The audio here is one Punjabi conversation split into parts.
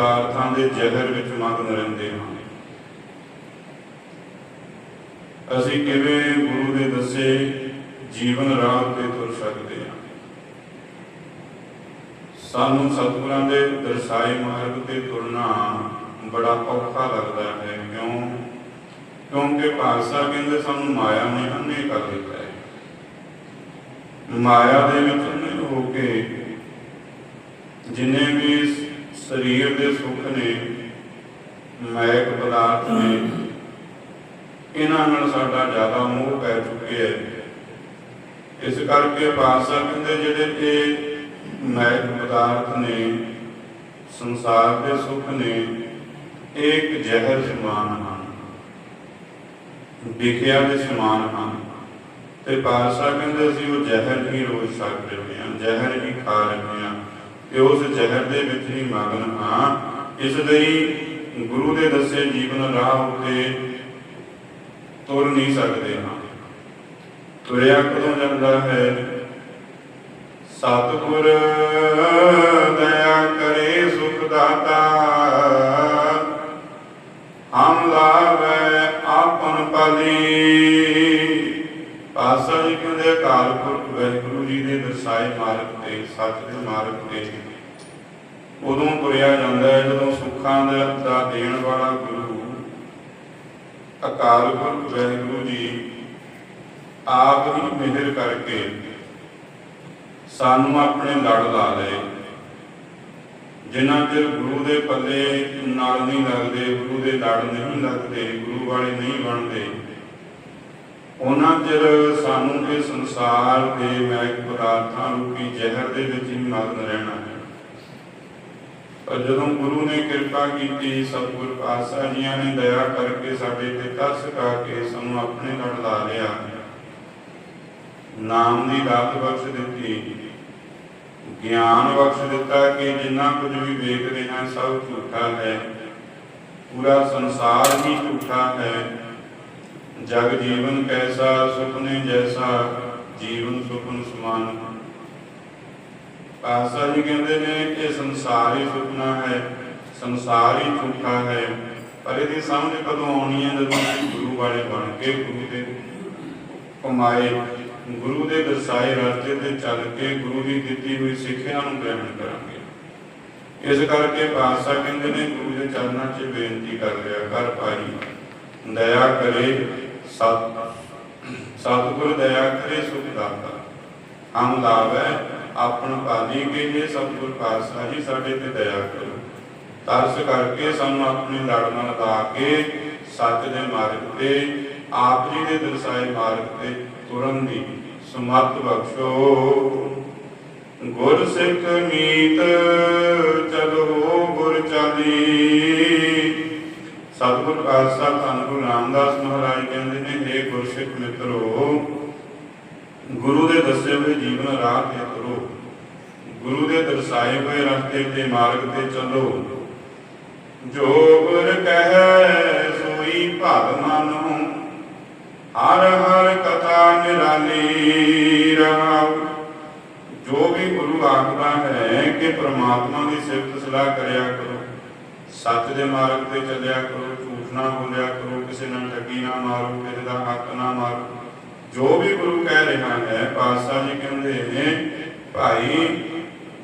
ਪਦਾਰਥਾਂ ਦੇ ਜ਼ਹਿਰ ਵਿੱਚ ਮਗਨ ਰਹਿੰਦੇ ਹਾਂ। ਅਸੀਂ ਕਿਵੇਂ ਗੁਰੂ ਦੇ ਦੱਸੇ ਜੀਵਨ ਰਾਹ ਤੇ ਤੁਰ ਸਕਦੇ ਹਾਂ? ਸਾਨੂੰ ਸਤਿਗੁਰਾਂ ਦੇ ਦਰਸਾਏ ਮਾਰਗ ਤੇ ਤੁਰਨਾ ਬੜਾ ਔਖਾ ਲੱਗਦਾ ਹੈ। ਕਿਉਂ? ਕਿਉਂਕਿ ਭਾਰਸਾ ਕਹਿੰਦੇ ਸਾਨੂੰ ਮਾਇਆ ਨੇ ਅੰਨੇ ਕਰ ਦਿੱਤਾ ਹੈ। ਮਾਇਆ ਦੇ ਵਿੱਚ ਅੰਨੇ ਹੋ ਕੇ ਜਿਨੇ ਵੀ ਸਰੀਰ ਦੇ ਸੁੱਖ ਨੇ ਮਾਇਕ ਪਦਾਰਥ ਨੇ, ਇਹਨਾਂ ਨਾਲ ਸਾਡਾ ਜ਼ਿਆਦਾ ਮੋਹ ਪੈ ਚੁੱਕਿਆ ਹੈ। ਇਸ ਕਰਕੇ ਭਾਰਸਾ ਕਹਿੰਦੇ ਜਿਹੜੇ ਇਹ ਮਾਇਕ ਪਦਾਰਥ ਨੇ, ਸੰਸਾਰ ਦੇ ਸੁੱਖ ਨੇ, ਇਹ ਇੱਕ ਜ਼ਹਿਰ ਸਮਾਨ ਹਨ। ਵਿਖਿਆ ਦੇ ਸਮਾਨ ਹਨ। ਤੇ ਪਾਤਸ਼ਾਹ ਕਹਿੰਦੇ ਅਸੀਂ ਉਹ ਜ਼ਹਿਰ ਹੀ ਰੋਜ਼ ਛਕ ਰਹੇ ਹਾਂ, ਜ਼ਹਿਰ ਹੀ ਖਾ ਰਹੇ ਹਾਂ। ਤੇ ਉਸ ਜ਼ਹਿਰ ਦੇ ਵਿੱਚ ਹੀ ਮਗਨ ਹਾਂ। ਇਸ ਲਈ ਗੁਰੂ ਦੇ ਦੱਸੇ ਜੀਵਨ ਰਾਹ ਉੱਤੇ ਤੁਰ ਨਹੀਂ ਸਕਦੇ ਹਾਂ। ਤੁਰਿਆ ਕਦੋਂ ਜਾਂਦਾ ਹੈ? ਸਤਿਗੁਰ ਦਇਆ ਕਰੇ ਸੁਖ ਦਾਤਾ। ਹਮ ਲਾਵੇ ਆਪਨ ਪਲੀ। ਪਾਸਾ ਜੀ ਕਹਿੰਦੇ ਅਕਾਲ ਪੁਰਖ ਵਾਹਿਗੁਰੂ ਜੀ ਦੇ ਦਰਸਾਏ ਮਾਰਗ ਤੇ ਸੱਚ ਦੇ ਮਾਰਗ ਤੇ। ਉਦੋਂ ਤੁਰਿਆ ਜਾਂਦਾ ਹੈ, ਜਦੋਂ ਸੁੱਖਾਂ ਦਾ ਦੇਣ ਵਾਲਾ ਗੁਰੂ ਅਕਾਲ ਪੁਰਖ ਵਾਹਿਗੁਰੂ ਜੀ ਆਪ ਹੀ ਮਿਹਰ ਕਰਕੇ ਸਾਨੂੰ ਆਪਣੇ ਲੜ ਲਾ ਲਏ। ਜਿਨ੍ਹਾਂ ਚਿਰ ਗੁਰੂ ਦੇ ਪੱਲੇ ਨਾਲ ਨਹੀਂ ਲੱਗਦੇ, ਗੁਰੂ ਦੇ ਲੜ ਨਹੀਂ ਲੱਗਦੇ, ਗੁਰੂ ਵਾਲੇ ਨਹੀਂ ਬਣਦੇ ਉਹਨਾਂ ਚਿਰ ਸਾਨੂੰ ਇਹ ਸੰਸਾਰ ਦੇ ਮੈਕ ਪਦਾਰਥਾਂ ਰੂਪੀ ਜ਼ਹਿਰ ਦੇ ਵਿੱਚ ਹੀ ਮਗਨ ਰਹਿਣਾ ਹੈ। ਪਰ ਜਦੋਂ ਗੁਰੂ ਨੇ ਕਿਰਪਾ ਕੀਤੀ, ਸਤਿਗੁਰ ਪਾਤਸ਼ਾਹ ਜੀਆਂ ਨੇ ਦਇਆ ਕਰਕੇ ਸਾਡੇ ਤੇ ਤਰਸ ਕਾ ਕੇ ਸਾਨੂੰ ਆਪਣੇ ਲੜ ਲਾ ਲਿਆ। ਨਾਮ ਦੀ ਦਾਤ ਬਖਸ਼ ਦਿੱਤੀ। ਗਿਆਨ ਬਖਸ਼ ਦਿੱਤਾ ਕਿ ਜਿੰਨਾ ਕੁਝ ਵੀ ਵੇਖ ਰਹੇ ਹਾਂ, ਸਭ ਝੂਠਾ ਹੈ। ਪੂਰਾ ਸੰਸਾਰ ਹੀ ਝੂਠਾ ਹੈ। ਜਗ ਜੀਵਨ ਕੈਸਾ ਸੁਪਨੇ ਜੈਸਾ, ਜੀਵਨ ਸੁਪਨ ਸਮਾਨ। ਆਸਾ ਜੀ ਕਹਿੰਦੇ ਨੇ ਇਹ ਸੰਸਾਰ ਹੀ ਸੁਪਨਾ ਹੈ, ਸੰਸਾਰ ਹੀ ਝੂਠਾ ਹੈ, ਪਰ ਇਹਦੀ ਸਮਝ ਕਦੋਂ ਆਉਣੀ ਹੈ ਜਦੋਂ ਗੁਰੂ ਵਾਲੇ ਬਣ ਕੇ ਗੁਰੂ ਦੇ ਕਮਾਏ, ਗੁਰੂ ਦੇ ਦਰਸਾਏ ਰਸਤੇ ਤੇ ਚੱਲ ਕੇ ਗੁਰੂ ਦੀ ਦਿੱਤੀ ਹੋਈ ਸਿੱਖਿਆ ਨੂੰ ਗ੍ਰਹਿਣ ਕਰਾਂਗੇ। ਇਸ ਕਰਕੇ ਪਾਤਸ਼ਾਹ ਕਹਿੰਦੇ ਨੇ ਗੁਰੂ ਦੇ ਚਰਨਾਂ 'ਚ ਬੇਨਤੀ ਕਰ ਲਿਆ ਕਰ ਭਾਈ, ਦਇਆ ਕਰੇ ਸਤ ਸਤਿਗੁਰ ਦਇਆ ਕਰੇ ਸੁਖ ਦਾਤਾ। ਹਮ ਲਾਵੇ, ਆਪਣ ਪਾਲੀ ਕੇ ਜੇ ਸਤਿਗੁਰ ਪਾਤਸ਼ਾਹ ਸਾਡੇ ਤੇ ਦਇਆ ਕਰੋ। ਤਰਸ ਕਰਕੇ ਸਾਨੂੰ ਆਪਣੇ ਲੜ ਨਾਲ ਲਾ ਕੇ ਸੱਚ ਦੇ ਮਾਰਗ ਤੇ, ਆਪ ਜੀ ਦੇ ਦਰਸਾਏ ਮਾਰਗ ਤੇ ਤੁਰਨ ਦੀ ਸਮਰਥ ਬਖਸ਼ੋ। ਗੁਰ ਸਿੱਖ ਮੀਤ, ਚਲੋ ਗੁਰ ਚਾਲੀ। ਸਤਿਗੁਰ ਪਾਤਸ਼ਾਹ ਧੰਨ ਗੁਰੂ ਰਾਮਦਾਸ ਮਹਾਰਾਜ ਕਹਿੰਦੇ ਨੇ हे ਗੁਰਸਿੱਖ ਮਿੱਤਰੋ, ਗੁਰੂ ਦੇ ਦੱਸੇ ਹੋਏ ਜੀਵਨ ਰਾਹ ਤੇ ਤੁਰੋ। ਗੁਰੂ ਦੇ ਦਰਸਾਏ ਹੋਏ ਰਸਤੇ ਤੇ ਮਾਰਗ ਤੇ ਚੱਲੋ। ਜੋ ਗੁਰ ਕਹੈ, ਸੋਈ ਭਗ ਮਨੁ। ਹਰ ਹਰ ਕਥਾ ਨਿਰਾਲੀ ਰਹਾਉ। ਜੋ ਵੀ ਗੁਰੂ ਆਖਦਾ ਹੈ, ਕਿ ਪ੍ਰਮਾਤਮਾ ਦੀ ਸਿਫਤ ਸਲਾਹ ਕਰਿਆ ਕਰੋ। ਸੱਚ ਦੇ ਮਾਰਗ ਤੇ ਚੱਲਿਆ ਕਰੋ, ਝੂਠ ਨਾ ਬੋਲਿਆ ਕਰੋ, ਕਿਸੇ ਨਾਲ ਠੱਗੀ ਨਾ ਮਾਰੋ, ਕਿਸੇ ਦਾ ਹੱਕ ਨਾ ਮਾਰੋ। ਜੋ ਵੀ ਗੁਰੂ ਕਹਿ ਰਿਹਾ ਹੈ, ਪਾਤਸ਼ਾਹ ਜੀ ਕਹਿੰਦੇ ਨੇ, ਭਾਈ,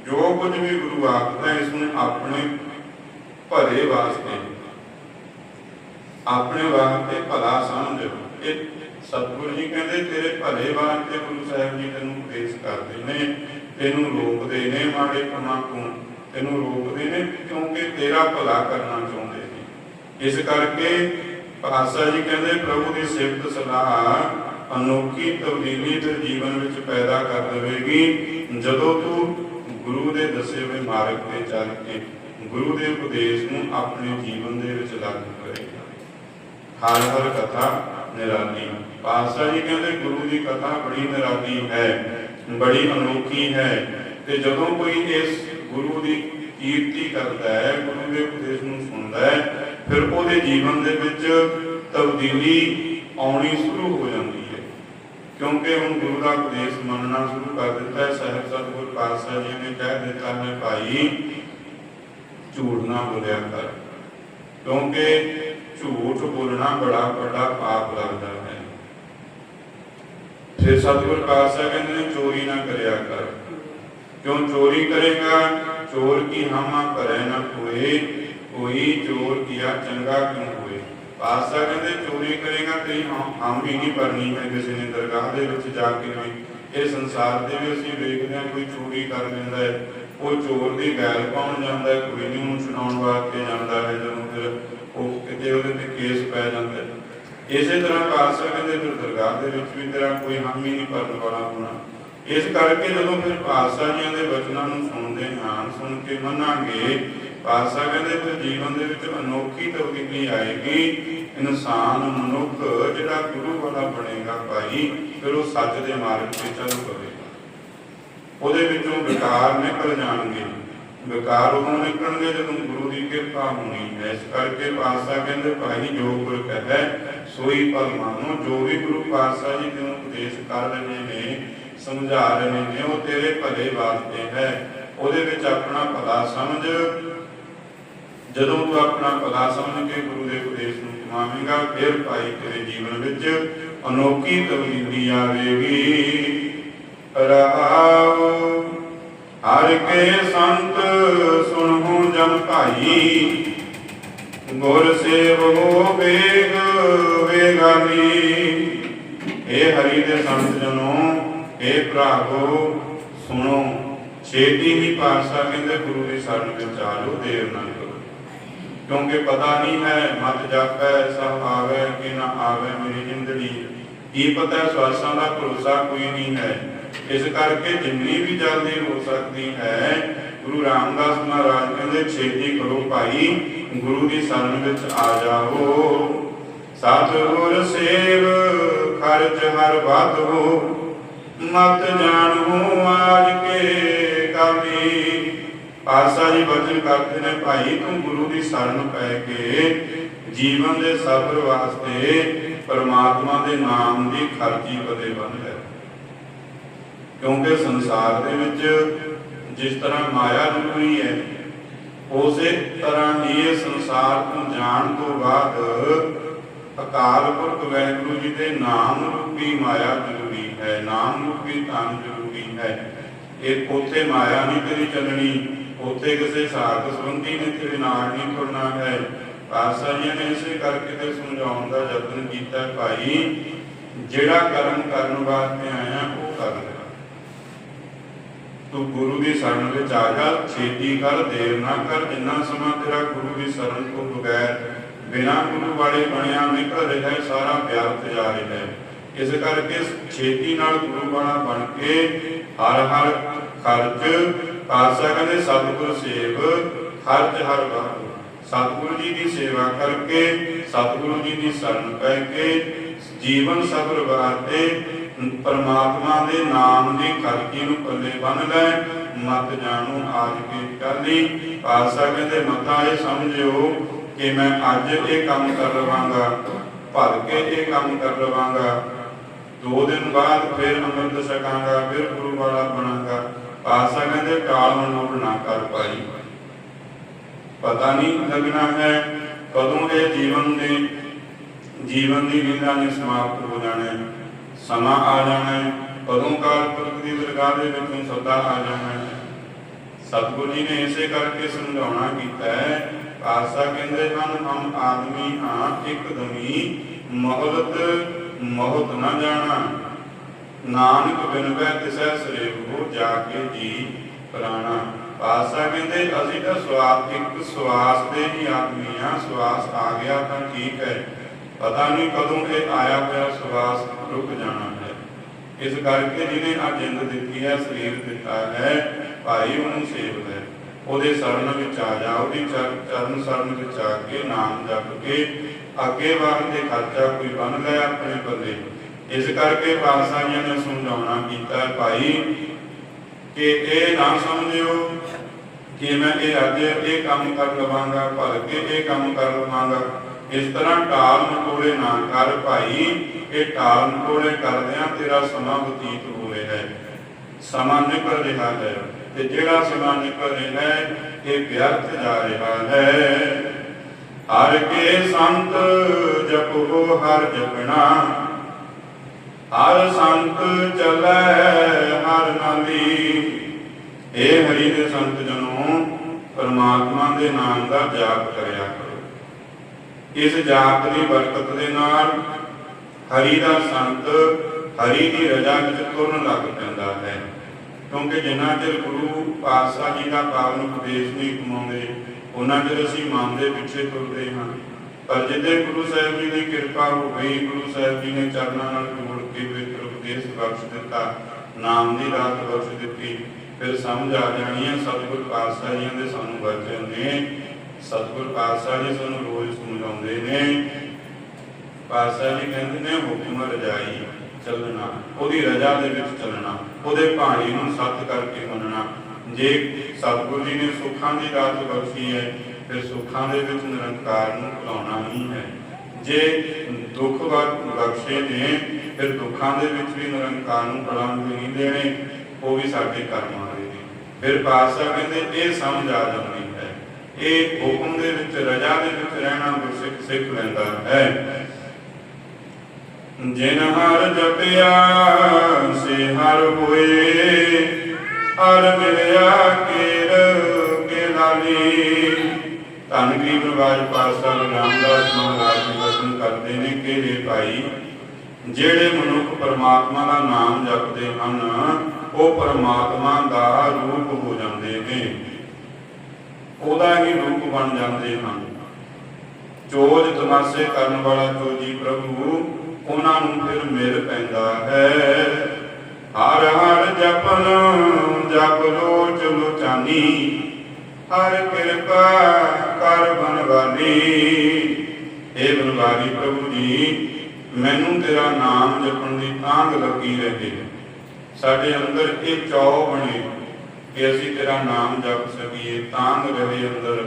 ਜੋ ਕੁਝ ਵੀ ਗੁਰੂ ਆਖਦਾ ਇਸ ਨੂੰ ਆਪਣੇ ਭਲੇ ਵਾਸਤੇ, ਆਪਣੇ ਵਾਸਤੇ ਭਲਾ ਸਮਝ। ਇਹ ਸਤਿਗੁਰੂ ਜੀ ਕਹਿੰਦੇ, ਤੇਰੇ ਭਲੇ ਵਾਸਤੇ ਗੁਰੂ ਸਾਹਿਬ ਜੀ ਤੈਨੂੰ ਉਪਦੇਸ਼ ਕਰਦੇ ਨੇ, ਤੈਨੂੰ ਰੋਕਦੇ ਨੇ, ਮਾੜੇ ਕੰਮਾਂ ਤੋਂ ਤੈਨੂੰ ਰੋਕਦੇ ਨੇ ਕਿਉਂਕਿ ਤੇਰਾ ਭਲਾ ਕਰਨਾ ਚਾਹੁੰਦੇ ਨੇ। ਇਸ ਕਰਕੇ ਪਾਤਸ਼ਾਹ ਜੀ ਕਹਿੰਦੇ, ਪ੍ਰਭੂ ਦੀ ਸਿਫਤ ਸਲਾਹ ਅਨੋਖੀ ਤਬਦੀਲੀ ਤੇ ਜੀਵਨ ਵਿੱਚ ਪੈਦਾ ਕਰ ਦੇਵੇਗੀ। ਜਦੋਂ ਤੂੰ ਗੁਰੂ ਦੇ ਦੱਸੇ ਹੋਏ ਮਾਰਗ ਤੇ ਚੱਲ ਕੇ ਗੁਰੂ ਦੇ ਉਪਦੇਸ਼ ਨੂੰ ਆਪਣੇ ਜੀਵਨ ਦੇ ਵਿੱਚ ਲਾਗੂ ਕਰੇਗਾ। ਹਰ ਹਰ ਕਥਾ ਨਿਰਾਲੀ। ਪਾਤਸ਼ਾਹ ਜੀ ਕਹਿੰਦੇ, ਗੁਰੂ ਦੀ ਕਥਾ ਬੜੀ ਨਿਰਾਲੀ ਹੈ, ਬੜੀ ਅਨੋਖੀ ਹੈ ਤੇ ਜਦੋਂ ਕੋਈ ਇਸ ਗੁਰੂ ਦੀ ਕੀਰਤੀ ਕਰਦਾ ਹੈ, ਗੁਰੂ ਦੇ ਉਪਦੇਸ਼ ਨੂੰ ਸੁਣਦਾ ਹੈ, ਫਿਰ ਉਹਦੇ ਜੀਵਨ ਦੇ ਵਿੱਚ ਤਬਦੀਲੀ ਆਉਣੀ ਸ਼ੁਰੂ ਹੋ ਜਾਂਦੀ ਹੈ। ਕਿਉਂਕਿ ਹੁਣ ਗੁਰੂ ਦਾ ਉਪਦੇਸ਼ ਮੰਨਣਾ ਸ਼ੁਰੂ ਕਰ ਦਿੱਤਾ ਹੈ, ਸਾਹਿਬ ਸਤਿਗੁਰ ਪਾਤਸ਼ਾਹ ਜੀ ਨੇ ਕਹਿ ਦਿੱਤਾ ਹੈ, ਭਾਈ, ਝੂਠ ਨਾ ਬੋਲਿਆ ਕਰ। ਕਿਉਂਕਿ ਝੂਠ ਬੋਲਣਾ ਬੜਾ ਵੱਡਾ ਪਾਪ ਲੱਗਦਾ ਹੈ। ਫਿਰ ਸਤਿਗੁਰ ਪਾਤਸ਼ਾਹ ਕਹਿੰਦੇ ਨੇ, ਚੋਰੀ ਨਾ ਕਰਿਆ ਕਰ। ਕਿਉਂ ਚੋਰੀ ਕਰੇਗਾ? ਚੋਰ ਕੀ ਹਾਮਾ ਕਰੇ ਨਾ ਕੋਏ ਕੋਈ ਚੋਰ ਕੀਆ ਚੰਗਾ ਕਿਉਂ ਹੋਏ? ਪਾਤਸ਼ਾਹ ਕਹਿੰਦੇ, ਚੋਰੀ ਕਰੇਗਾ ਤੇਰੀ ਹਾਮ ਵੀ ਨਹੀਂ ਭਰਨੀ ਹੈ ਕਿਸੇ ਨੇ ਦਰਗਾਹ ਦੇ ਵਿੱਚ ਜਾ ਕੇ ਵੀ ਇਹ ਸੰਸਾਰ ਦੇ ਵੀ ਅਸੀਂ ਵੇਖਦੇ ਹਾਂ, ਕੋਈ ਚੋਰੀ ਕਰ ਲੈਂਦਾ ਹੈ। ਉਹ ਚੋਰ ਦੀ ਗੈਲ ਪਾਉਣ ਜਾਂਦਾ ਹੈ, ਕੋਈ ਨਹੀਂ ਉਹਨੂੰ ਛਡਾਉਣ ਵਾਸਤੇ ਜਾਂਦਾ ਹੈ, ਜਦੋਂ ਫਿਰ ਉਹ ਕਿਤੇ ਉਹਦੇ ਤੇ ਕੇਸ ਪੈ ਜਾਂਦਾ ਹੈ। ਇਸੇ ਤਰ੍ਹਾਂ ਪਾਤਸ਼ਾਹ ਕਹਿੰਦੇ, ਫਿਰ ਦਰਗਾਹ ਦੇ ਵਿੱਚ ਵੀ ਤੇਰਾ ਕੋਈ ਹਾਮੀ ਨਹੀਂ ਭਰਨ ਵਾਲਾ ਹੋਣਾ। ਇਸ ਕਰਕੇ ਜਦੋਂ ਫਿਰ ਪਾਤਸ਼ਾਹ ਜੀਆਂ ਦੇ ਬਚਨਾਂ ਨੂੰ ਸੁਣਦੇ ਹਾਂ, ਸੁਣ ਕੇ ਮੰਨਾਂਗੇ, ਪਾਤਸ਼ਾਹ ਕਹਿੰਦੇ ਫਿਰ ਜੀਵਨ ਦੇ ਵਿੱਚ ਅਨੋਖੀ ਤਬਦੀਲੀ ਆਏਗੀ। ਇਨਸਾਨ ਮਨੁੱਖ ਜਿਹੜਾ ਗੁਰੂ ਵਾਲਾ ਬਣੇਗਾ ਭਾਈ, ਫਿਰ ਉਹ ਸੱਚ ਦੇ ਮਾਰਗ ਤੇ ਚੱਲ ਪਵੇਗਾ। ਉਹਦੇ ਵਿੱਚੋਂ ਵਿਕਾਰ ਨਿਕਲ ਜਾਣਗੇ। ਵਿਕਾਰ ਉਦੋਂ ਨਿਕਲਣਗੇ ਜਦੋਂ ਗੁਰੂ ਦੀ ਕਿਰਪਾ ਹੋਣੀ। ਹੈ ਇਸ ਕਰਕੇ ਪਾਤਸ਼ਾਹ ਕਹਿੰਦੇ, ਭਾਈ, ਜੋ ਗੁਰ ਕਹੈ ਸੋਈ ਭਲ ਮਾਨੋ ਜੋ ਵੀ ਗੁਰੂ ਪਾਤਸ਼ਾਹ ਜੀ ਤੈਨੂੰ ਉਪਦੇਸ਼ ਕਰ ਰਹੇ ਨੇ ਸਮਝਾ ਰਹੇ ਨੇ, ਉਹ ਤੇਰੇ ਭਲੇ ਵਾਸਤੇ ਹੈ। ਉਹਦੇ ਵਿੱਚ ਆਪਣਾ ਭਲਾ ਸਮਝ। ਜਦੋਂ ਤੂੰ ਆਪਣਾ ਭਲਾ ਸਮਝ ਕੇ ਗੁਰੂ ਦੇ ਉਪਦੇਸ਼ ਨੂੰ ਕਮਾਵੇਂਗਾ, ਫਿਰ ਭਾਈ ਤੇਰੇ ਜੀਵਨ ਵਿੱਚ ਅਨੋਖੀ ਤਬਦੀਲੀ ਆਵੇਗੀ। ਰਹਾਉ ਹਰ ਕੇ ਸੰਤ ਸੁਣੋ ਜਨ ਭਾਈ। ਗੁਰ ਸੇਵੋ ਵੇਗ ਵੇਗਾਨੀ ਏ ਹਰੀ ਦੇ ਸੰਤ ਜਨੋ ਏ ਭਰਾਵੋ ਸੁਣੋ, ਛੇਤੀ ਹੀ ਪਾਤਸ਼ਾਹ ਕਹਿੰਦੇ, ਗੁਰੂ ਦੀ ਸ਼ਰਨ ਵਿੱਚ ਆ ਲਓ, ਦੇਰ ਨਾ ਕਰੋ। ਕਿਉਂਕਿ ਪਤਾ ਨਹੀਂ ਹੈ, ਮਤ ਜਾਪੈ, ਸਭ ਆਵੇ ਕਿ ਨਾ ਆਵੇ ਮੇਰੀ ਜ਼ਿੰਦਗੀ ਕੀ ਪਤਾ ਸਵਾਸਾਂ ਦਾ ਭਰੋਸਾ ਕੋਈ ਨਹੀਂ ਹੈ। ਇਸ ਕਰਕੇ ਜਿੰਨੀ ਵੀ ਜਲਦੀ ਹੋ ਸਕਦੀ ਹੈ, ਗੁਰੂ ਰਾਮਦਾਸ ਮਹਾਰਾਜ ਕਹਿੰਦੇ, ਛੇਤੀ ਕਰੋ ਭਾਈ, ਗੁਰੂ ਦੀ ਸ਼ਰਨ ਵਿੱਚ ਆ ਜਾਓ। ਸਤਿਗੁਰ ਸੇਵ, ਖਰਚ ਹਰ ਵਾਧੋ ਮਤ ਜਾਣੂ ਆਜ ਕੇ ਕਾਮੀ ਆਸਾ ਜੀ ਬਚਨ ਕਰਦੇ ਨੇ, ਭਾਈ, ਤੂੰ ਗੁਰੂ ਦੀ ਸ਼ਰਨ ਪੈ ਕੇ ਜੀਵਨ ਦੇ ਸਫਰ ਵਾਸਤੇ ਪਰਮਾਤਮਾ ਦੇ ਨਾਮ ਦੀ ਖਰਚੀ ਬਦੇ ਬਣ ਲੈ। ਕਿਉਂਕਿ ਸੰਸਾਰ ਦੇ ਵਿੱਚ ਜਿਸ ਤਰ੍ਹਾਂ ਮਾਇਆ ਜ਼ਰੂਰੀ ਹੈ, ਉਸੇ ਤਰ੍ਹਾਂ ਹੀ ਇਹ ਸੰਸਾਰ ਤੋਂ ਜਾਣ ਤੋਂ ਬਾਅਦ ਅਕਾਲ ਪੁਰਖ ਵਾਹਿਗੁਰੂ ਜੀ ਦੇ ਨਾਮ ਰੂਪੀ ਮਾਇਆ ਜ਼ਰੂਰੀ ਹੈ, ਨਾਮ ਰੂਪੀ ਧਨ ਜ਼ਰੂਰੀ ਹੈ। ਇਹ ਉੱਥੇ ਮਾਇਆ ਨਹੀਂ ਤੇਰੀ ਚੱਲਣੀ, ਉੱਥੇ ਕਿਸੇ ਸਾਧ ਸੰਬੰਧੀ ਨੇ ਤੇਰੇ ਨਾਲ ਨਹੀਂ ਤੁਰਨਾ ਹੈ। ਪਾਤਸ਼ਾਹ ਜੀ ਨੇ ਇਸੇ ਕਰਕੇ ਤੇ ਸਮਝਾਉਣ ਦਾ ਯਤਨ ਕੀਤਾ, ਭਾਈ, ਜਿਹੜਾ ਕਰਮ ਕਰਨ ਵਾਸਤੇ ਆਇਆ, ਉਹ ਕਰ ਲੈ। ਤੂੰ ਗੁਰੂ ਦੀ ਸ਼ਰਨ ਵਿੱਚ ਆ ਜਾ, ਛੇਤੀ ਕਰ, ਦੇਰ ਨਾ ਕਰ, ਜਿੰਨਾ ਸਮਾਂ ਤੇਰਾ ਗੁਰੂ ਦੀ ਸ਼ਰਨ ਤੋਂ ਬਗੈਰ ਬਿਨਾ ਗੁਰੂ ਵਾਲੇ ਬਣਿਆ ਨਿਕਲ ਰਿਹਾ ਹੈ, ਸਾਰਾ ਵਿਅਰਥ ਜਾ ਰਿਹਾ ਹੈ। ਇਸ ਕਰਕੇ ਛੇਤੀ ਨਾਲ ਗੁਰੂ ਵਾਲਾ ਬਣ ਕੇ ਹਰ ਹਰ ਖਰਚ ਪਾਸਾ ਕਹਿੰਦੇ ਸਤਿਗੁਰ ਸੇਵ, ਖਰਚ ਹਰ ਵਾਰ ਸਤਿਗੁਰੂ ਜੀ ਦੀ ਸੇਵਾ ਕਰਕੇ, ਸਤਿਗੁਰੂ ਜੀ ਦੀ ਸ਼ਰਨ ਪੈ ਕੇ, ਜੀਵਨ ਸਫਰ ਵਾਸਤੇ ਪਰਮਾਤਮਾ ਦੇ ਨਾਮ ਦੀ ਖਰਚੀ ਨੂੰ ਪੱਲੇ ਬੰਨ ਲੈ, ਮਤ ਜਾਣੂ ਆਜ ਕੀ ਕਾਲੀ ਪਾਸਾ ਕਹਿੰਦੇ ਮਤਾ ਇਹ ਸਮਝਿਓ ਕਿ ਮੈਂ ਅੱਜ ਇਹ ਕੰਮ ਕਰ ਲਵਾਂਗਾ, ਭਰ ਕੇ ਇਹ ਕੰਮ ਕਰ ਲਵਾਂਗਾ, ਦੋ ਦਿਨ ਬਾਅਦ ਫਿਰ ਅੰਮ੍ਰਿਤ ਛਕਾਂਗਾ, ਫਿਰ ਗੁਰੂ ਵਾਲਾ ਬਣਾਂਗਾ ਪਾਸਾ ਕਹਿੰਦੇ ਕਾਲ ਮਨੋੜ ਨਾ ਕਰ ਪਾਈ। ਪਤਾ ਨਹੀਂ ਲੱਗਣਾ ਹੈ ਕਦੋਂ ਇਹ ਜੀਵਨ ਦੀ ਜੀਵਨ ਦੀ ਲੀਲਾ ਨੇ ਸਮਾਪਤ ਹੋ ਜਾਣਾ ਹੈ। ਸਮਾਂ ਆ ਜਾਣਾ ਹੈ, ਕਦੋਂ ਕਾਲ ਪੁਰਖ ਦੀ ਦਰਗਾਹ ਦੇ ਵਿੱਚੋਂ ਸਦਾ ਆ ਜਾਣਾ ਹੈ। ਸਤਿਗੁਰੂ ਜੀ ਨੇ ਇਸੇ ਕਰਕੇ ਸਮਝਾਉਣਾ ਕੀਤਾ ਹੈ ਆਸਾ ਕਹਿੰਦੇ ਹਨ, ਹਮ ਆਦਮੀ ਹਾਂ, ਇੱਕ ਦਮੀ ਮਹਲਤ ਮਹਤ ਨਾ ਜਾਣਾ। ਨਾਨਕ ਬਿਨ ਬੈ ਤਿਸੈ ਸਰੇਵ ਹੋ ਜਾ ਕੇ ਜੀ ਪ੍ਰਾਣਾ। ਆਸਾ ਕਹਿੰਦੇ, ਅਸੀਂ ਤਾਂ ਸਵਾਸ, ਇੱਕ ਸਵਾਸ ਦੇ ਹੀ ਆਦਮੀ ਹਾਂ, ਸਵਾਸ ਆ ਗਿਆ ਤਾਂ ਠੀਕ ਹੈ। ਪਤਾ ਨਹੀਂ ਕਦੋਂ ਇਹ ਆਇਆ ਹੋਇਆ ਸਵਾਸ ਰੁਕ ਜਾਣਾ ਹੈ। ਇਸ ਕਰਕੇ ਜਿਹਨੇ ਆ ਜਿੰਦ ਦਿੱਤੀ ਹੈ, ਸਰੀਰ ਦਿੱਤਾ ਹੈ, ਭਾਈ ਉਹਨੂੰ ਸੇਵ ਹੈ। ਉਹਦੇ ਸ਼ਰਨ ਵਿੱਚ ਆ ਜਾ, ਉਹਦੀ ਚਰਨ ਸ਼ਰਨ ਵਿੱਚ ਆ ਕੇ ਨਾਮ ਜਪ ਕੇ ਅੱਗੇ ਵਾਸਤੇ ਖਰਚਾ ਕੋਈ ਬਣ ਲੈ ਆਪਣੇ ਬੱਲੇ ਇਸ ਕਰਕੇ ਪਾਤਸ਼ਾਹੀਆਂ ਨੇ ਸਮਝਾਉਣਾ ਕੀਤਾ, ਭਾਈ, ਕਿ ਇਹ ਨਾ ਸਮਝਿਓ ਕਿ ਮੈਂ ਇਹ ਅੱਜ ਇਹ ਕੰਮ ਕਰ ਲਵਾਂਗਾ, ਭਰ ਕੇ ਇਹ ਕੰਮ ਕਰ ਲਵਾਂਗਾ। ਇਸ ਤਰ੍ਹਾਂ ਟਾਲ ਮਟੋਲੇ ਨਾ ਕਰ, ਭਾਈ, ਇਹ ਟਾਲ ਮਟੋਲੇ ਕਰਦਿਆਂ ਤੇਰਾ ਸਮਾਂ ਬਤੀਤ ਹੋ ਰਿਹਾ ਹੈ। ਸਮਾਂ ਨਿਕਲ ਰਿਹਾ ਹੈ। ਤੇ ਜਿਹੜਾ ਸਿਵਾ ਨਿਕਲ ਰਿਹਾ ਹੈ ਇਹ ਵਿਅਰਥ ਜਾ ਰਿਹਾ ਹੈ ਹਰ ਕੇ ਸੰਤ ਜਪੋ, ਹਰ ਜਪਣਾ। ਹਰ ਸੰਤ ਚਲੈ, ਹਰ ਨਾਲੀ। ਇਹ ਹਰੀ ਦੇ ਸੰਤ ਜਨੋ ਪਰਮਾਤਮਾ ਦੇ ਨਾਮ ਦਾ ਜਾਪ ਕਰਿਆ ਕਰੋ। ਇਸ ਜਾਪ ਦੀ ਬਰਕਤ ਦੇ ਨਾਲ ਹਰੀ ਦਾ ਸੰਤ ਹਰੀ ਦੀ ਰਜ਼ਾ ਵਿੱਚ ਤੁਰਨ ਲੱਗ ਪੈਂਦਾ ਹੈ। ਕਿਉਂਕਿ ਜਿੰਨਾ ਚਿਰ ਗੁਰੂ ਪਾਤਸ਼ਾਹ ਜੀ ਦਾ ਪਾਵਨ ਉਪਦੇਸ਼ ਨਹੀਂ ਕਮਾਉਂਦੇ ਉਹਨਾਂ ਚਿਰ ਅਸੀਂ ਮਨ ਦੇ ਪਿੱਛੇ ਤੁਰਦੇ ਹਾਂ। ਪਰ ਜਿੱਦੇ ਗੁਰੂ ਸਾਹਿਬ ਜੀ ਦੀ ਕਿਰਪਾ ਹੋ ਗਈ, ਗੁਰੂ ਸਾਹਿਬ ਜੀ ਨੇ ਚਰਨਾਂ ਨਾਲ ਜੋੜ ਕੇ ਪਵਿੱਤਰ ਉਪਦੇਸ਼ ਬਖਸ਼ ਦਿੱਤਾ, ਨਾਮ ਦੀ ਰਾਤ ਬਖਸ਼ ਦਿੱਤੀ। ਫਿਰ ਸਮਝ ਆ ਜਾਣੀ ਹੈ, ਸਤਿਗੁਰ ਪਾਤਸ਼ਾਹ ਜੀ ਦੇ ਸਾਨੂੰ ਵਚਨ ਨੇ, ਸਤਿਗੁਰ ਪਾਤਸ਼ਾਹ ਜੀ ਸਾਨੂੰ ਰੋਜ਼ ਸਮਝਾਉਂਦੇ ਨੇ। ਪਾਤਸ਼ਾਹ ਜੀ ਕਹਿੰਦੇ ਨੇ, ਹੁਕਮ ਰਜਾਈ ਚੱਲਣਾ, ਉਹਦੀ ਰਜਾ ਦੇ ਵਿੱਚ ਚੱਲਣਾ। ਉਹਦੇ ਬਾਣੀ ਨੂੰ ਸੱਤ ਕਰਕੇ ਮੰਨਣਾ। ਜੇ ਸਤਿਗੁਰੂ ਜੀ ਨੇ ਸੁੱਖਾਂ ਦੀ ਰਾਤ ਬਖਸ਼ੀ ਹੈ, ਫਿਰ ਸੁੱਖਾਂ ਦੇ ਵਿੱਚ ਨਿਰੰਕਾਰ ਨੂੰ ਭੁਲਾਉਣਾ ਹੀ ਹੈ। ਜੇ ਦੁੱਖ ਬਖਸ਼ੇ ਨੇ, ਫਿਰ ਦੁੱਖਾਂ ਦੇ ਵਿੱਚ ਵੀ ਨਿਰੰਕਾਰ ਨੂੰ ਭੁਲਾਉਣ ਨਹੀਂ ਦੇਣੇ, ਉਹ ਵੀ ਸਾਡੇ ਕਰਮਾਂ ਦੇ ਨੇ। ਫਿਰ ਪਾਤਸ਼ਾਹ ਕਹਿੰਦੇ, ਇਹ ਸਮਝ ਆ ਜਾਂਦੀ ਹੈ। ਇਹ ਹੁਕਮ ਦੇ ਵਿੱਚ, ਰਜਾ ਦੇ ਵਿੱਚ ਰਹਿਣਾ ਗੁਰਸਿੱਖ ਸਿੱਖ ਲੈਂਦਾ ਹੈ। ਜਿਨ ਹਰ ਜਪਿਆ, ਸੇ ਹਰ ਹੋਏ। ਹਰ ਮਿਲਿਆ ਕੇਰ ਕੇ ਲਾਲੀ ਧੰਨ ਗਰੀਬ ਰਵਾਜ ਪਾਸਾ ਰਾਮਦਾਸ ਮਹਾਰਾਜ ਜੀ ਵਚਨ ਕਰਦੇ ਨੇ ਕਿ ਇਹ ਭਾਈ, ਜਿਹੜੇ ਮਨੁੱਖ ਪਰਮਾਤਮਾ ਦਾ ਨਾਮ ਜਪਦੇ ਹਨ, ਉਹ ਪਰਮਾਤਮਾ ਦਾ ਰੂਪ ਹੋ ਜਾਂਦੇ ਨੇ। ਉਹਦਾ ਹੀ ਰੂਪ ਬਣ ਜਾਂਦੇ ਹਨ। ਚੋਜ ਤਮਾਸ਼ੇ ਕਰਨ ਵਾਲਾ ਚੋਜੀ ਪ੍ਰਭੂ ਉਹਨਾਂ ਨੂੰ ਫਿਰ ਮਿਲ ਪੈਂਦਾ ਹੈ। ਹਰ ਹਰ ਜਪਨ, ਜਪ ਲੋਚ ਲੋਚਾਨੀ ਹਰ ਕਿਰਪਾ ਕਰ ਬਨਵਾਲੀ ਇਹ ਬਨਵਾਲੀ ਪ੍ਰਭੂ ਜੀ, ਮੈਨੂੰ ਤੇਰਾ ਨਾਮ ਜਪਣ ਦੀ ਤਾਂਗ ਲੱਗੀ ਰਹੇ ਸਾਡੇ ਅੰਦਰ ਇਹ ਚਾਅ ਬਣੇ ਕਿ ਅਸੀਂ ਤੇਰਾ ਨਾਮ ਜਪ ਸਕੀਏ ਤਾਂਗ ਰਹੇ ਅੰਦਰ।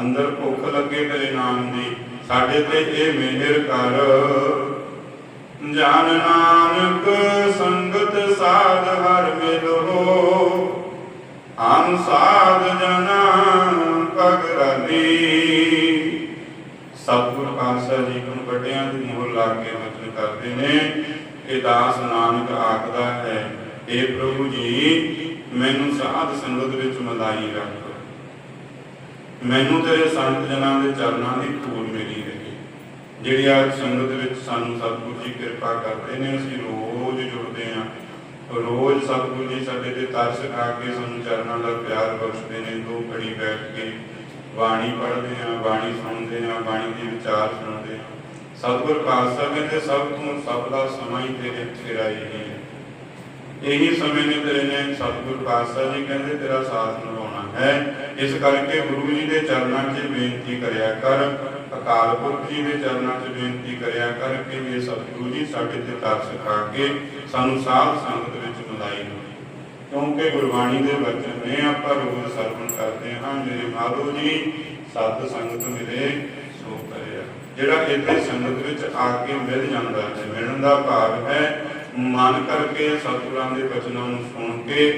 ਅੰਦਰ ਭੁੱਖ ਲੱਗੇ ਤੇਰੇ ਨਾਮ ਦੀ। ਸਾਡੇ ਤੇ ਇਹ ਮਿਹਰ ਕਰ। ਜਨ ਨਾਨਕ ਸੰਗਤ ਸਾਧ ਹਰ ਮਿਲੋ। ਹਮ ਸਾਧ ਜਨਾ ਪਗਰਾਲੀ ਸਤਿਗੁਰ ਪਾਤਸ਼ਾਹ ਜੀ ਨੂੰ ਵੱਡਿਆਂ ਦੀ ਮੋਹਰ ਲਾ ਕੇ ਵਚਨ ਕਰਦੇ ਨੇ ਕਿ ਦਾਸ ਨਾਨਕ ਆਖਦਾ ਹੈ, ਏ ਪ੍ਰਭੂ ਜੀ, ਮੈਨੂੰ ਸਾਧ ਸੰਗਤ ਵਿੱਚ ਮਲਾਈ ਰੱਖ ਮੈਨੂੰ ਤੇਰੇ ਸੰਤ ਜਨਾਂ ਦੇ ਚਰਨਾਂ ਦੀ ਧੂੜ ਮਿਲੀ ਹੈ। ਜਿਹੜੀ ਅੱਜ ਸੰਗਤ ਵਿੱਚ ਸਾਨੂੰ ਸਤਿਗੁਰੂ ਜੀ ਕਿਰਪਾ ਕਰਦੇ ਨੇ, ਅਸੀਂ ਰੋਜ਼ ਜੁੜਦੇ ਹਾਂ। ਰੋਜ਼ ਸਤਿਗੁਰੂ ਜੀ ਸਾਡੇ ਤੇ ਤਰਸ ਖਾ ਕੇ ਸਾਨੂੰ ਚਰਨਾਂ ਦਾ ਪਿਆਰ ਬਖਸ਼ਦੇ ਨੇ, ਦੋ ਘੜੀ ਬੈਠ ਕੇ ਬਾਣੀ ਪੜ੍ਹਦੇ ਹਾਂ, ਬਾਣੀ ਸੁਣਦੇ ਹਾਂ, ਬਾਣੀ ਦੇ ਵਿਚਾਰ ਸੁਣਦੇ ਹਾਂ। ਸਤਿਗੁਰ ਪਾਤਸ਼ਾਹ ਕਹਿੰਦੇ ਸਭ ਤੋਂ ਸਭ ਦਾ ਸਮਾਂ ਹੀ ਤੇਰੇ ਤੇਰਾ ਹੀ ਹੈ। ਇਹੀ ਸਮੇਂ ਨੇ ਤੇਰੇ ਨੇ ਸਤਿਗੁਰ ਪਾਤਸ਼ਾਹ ਜੀ ਕਹਿੰਦੇ ਤੇਰਾ ਸਾਥ ਨਿਭਾਉਣਾ ਹੈ। ਇਸ ਕਰਕੇ ਗੁਰੂ ਜੀ ਦੇ ਚਰਨਾਂ 'ਚ ਬੇਨਤੀ ਕਰਿਆ ਕਰ। ਅਕਾਲ ਪੁਰਖ ਜੀ ਦੇ ਚਰਨਾਂ 'ਚ ਬੇਨਤੀ ਕਰਿਆ ਕਰ ਕਿ ਇਹ ਸਤਿਗੁਰੂ ਜੀ ਸਾਡੇ ਤੇ ਤਰਸ ਖਾ ਕੇ ਸਾਨੂੰ ਸਾਧ ਸੰਗਤ ਵਿੱਚ ਮਿਲਾਈ ਕਿਉਂਕਿ ਗੁਰਬਾਣੀ ਦੇ ਵਚਨ ਨੇ ਆਪਾਂ ਰੋਜ਼ ਸਰਵਣ ਕਰਦੇ ਹਾਂ, ਮੇਰੇ ਮਾਧੋ ਜੀ, ਸਤ ਸੰਗਤ ਮਿਲੇ ਸੋ ਕਰਿਆ ਜਿਹੜਾ ਇੱਥੇ ਸੰਗਤ ਵਿੱਚ ਆ ਕੇ ਮਿਲ ਜਾਂਦਾ ਹੈ, ਮਿਲਣ ਦਾ ਭਾਵ ਹੈ, ਮਨ ਕਰਕੇ ਸਤਿਗੁਰਾਂ ਦੇ ਬਚਨਾਂ ਨੂੰ ਸੁਣ ਕੇ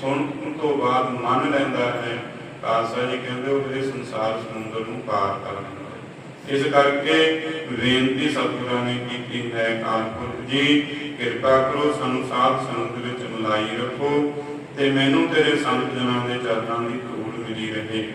ਸੁਣਨ ਤੋਂ ਬਾਅਦ ਮੰਨ ਲੈਂਦਾ ਹੈ। ਖਾਲਸਾ ਜੀ ਕਹਿੰਦੇ ਉਹ ਇਹ ਸੰਸਾਰ ਸਮੁੰਦਰ ਨੂੰ ਪਾਰ ਕਰ ਇਸ ਕਰਕੇ ਬੇਨਤੀ ਸਤਿਗੁਰਾਂ ਨੇ ਕੀਤੀ ਹੈ ਕਾਲਪੁਰਖ ਜੀ, ਕਿਰਪਾ ਕਰੋ ਸਾਨੂੰ ਸਾਧ ਸੰਗਤ ਵਿੱਚ ਮਿਲਾਈ ਰੱਖੋ ਤੇ ਮੈਨੂੰ ਤੇਰੇ ਸੰਤ ਜਨਾਂ ਦੇ ਚਰਨਾਂ ਦੀ ਧੂੜ ਮਿਲੀ ਰਹੇ।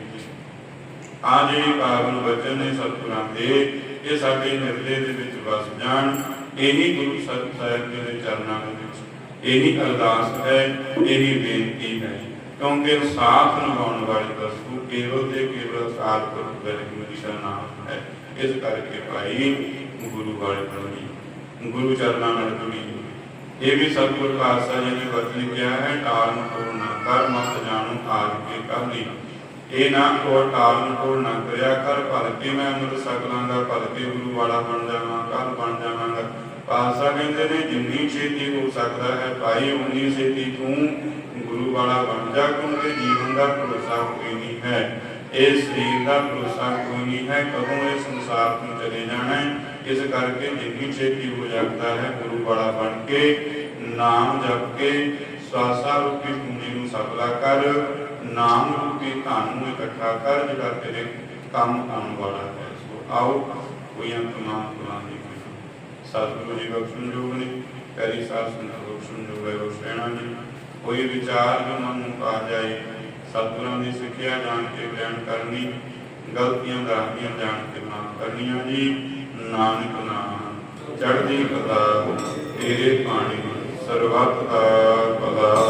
ਆ ਜਿਹੜੀ ਪਾਵਨ ਵਚਨ ਨੇ ਸਤਿਗੁਰਾਂ ਦੇ, ਇਹ ਸਾਡੇ ਹਿਰਦੇ ਦੇ ਵਿੱਚ ਵਸ ਜਾਣ। ਇਹੀ ਗੁਰੂ ਸਤ ਸਾਹਿਬ ਦੇ ਚਰਨਾਂ ਦੇ ਵਿੱਚ। ਇਹੀ ਅਰਦਾਸ ਹੈ, ਇਹੀ ਬੇਨਤੀ ਹੈ। ਕਿਉਂਕਿ ਸਾਥ ਨਿਭਾਉਣ ਵਾਲੀ ਵਸਤੂ ਕੇਵਲ ਤੇ ਕੇਵਲ ਸਾਥ ਪੁਰਖ ਵਾਹਿਗੁਰੂ ਜੀ ਦਾ ਨਾਮ ਇਸ ਕਰਕੇ ਭਾਈ ਗੁਰੂ ਵਾਲੇ ਬਣਨੀ ਗੁਰੂ ਚਰਨਾਂ ਨਾਲ ਜੁੜੀ ਇਹ ਵੀ ਸਤਿਗੁਰ ਪਾਤਸ਼ਾਹ ਜੀ ਨੇ ਵਚਨ ਕਿਹਾ ਹੈ, ਟਾਲ ਮਟੋਲ ਨਾ ਕਰ ਮਤ ਜਾਣੂ ਆਜ ਕੇ ਕਾਹਲੀ ਇਹ ਨਾ ਕੋ ਟਾਲ ਮਟੋਲ ਨਾ ਕਰਿਆ ਕਰ, ਭਲ ਕੇ ਮੈਂ ਅੰਮ੍ਰਿਤ ਸਕਲਾਂਗਾ ਭਲ ਕੇ ਗੁਰੂ ਵਾਲਾ ਬਣ ਜਾਵਾਂ ਕੱਲ ਬਣ ਜਾਵਾਂਗਾ। ਪਾਤਸ਼ਾਹ ਕਹਿੰਦੇ ਨੇ, ਜਿੰਨੀ ਛੇਤੀ ਹੋ ਸਕਦਾ ਹੈ ਭਾਈ, ਉਨੀ ਛੇਤੀ ਤੂੰ ਗੁਰੂ ਵਾਲਾ ਬਣ ਜਾ, ਕਿਉਂਕਿ ਜੀਵਨ ਦਾ ਭਰੋਸਾ ਕੋਈ ਨਹੀਂ ਹੈ। ਇਹ ਸਰੀਰ ਦਾ ਭਰੋਸਾ ਕੋਈ ਨਹੀਂ ਹੈ, ਕਦੋਂ ਇਹ ਸੰਸਾਰ ਤੋਂ ਚਲੇ ਜਾਣਾ ਹੈ, ਇਸ ਕਰਕੇ ਜਿੰਨੀ ਛੇਤੀ ਹੋ ਜਾਂਦਾ ਹੈ ਗੁਰੂ ਵਾਲਾ ਬਣ ਕੇ, ਨਾਮ ਜਪ ਕੇ ਸਵਾਸਾ ਰੂਪੀ ਪੂੰਜੀ ਨੂੰ ਸਫਲਾ ਕਰ, ਨਾਮ ਰੂਪੀ ਧਨ ਨੂੰ ਇਕੱਠਾ ਕਰ, ਜਿਹੜਾ ਤੇਰੇ ਕੰਮ ਆਉਣ ਵਾਲਾ ਹੈ। ਸੋ ਆਓ ਕੋਈ ਅੰਤਮਾਨ ਕੁਲਾਂ ਦੀ ਸਤਿਗੁਰੂ ਜੀ, ਬਖਸ਼ਣ ਜੋਗ ਨੇ, ਪੈਰੀ ਸਾਧ ਸੰਗਤ ਬਖਸ਼ਣ ਜੋਗ ਹੈ ਉਹ ਸਹਿਣਾ ਜੀ ਕੋਈ ਵਿਚਾਰ ਜੋ ਮਨ ਨੂੰ ਆ ਜਾਏ ਸਤਿਗੁਰਾਂ ਦੀ ਸਿੱਖਿਆ ਜਾਣ ਕੇ ਬਿਆਨ ਕਰਨੀ, ਗਲਤੀਆਂ ਗਾਹੀਆਂ ਜਾਣ ਕੇ ਮਾਫ ਕਰਨੀਆਂ ਜੀ। ਨਾਨਕ ਨਾਮ, ਚੜ੍ਹਦੀ ਕਲਾ, ਤੇਰੇ ਪਾਣੀ ਸਰਬੱਤ ਦਾ ਭਲਾ।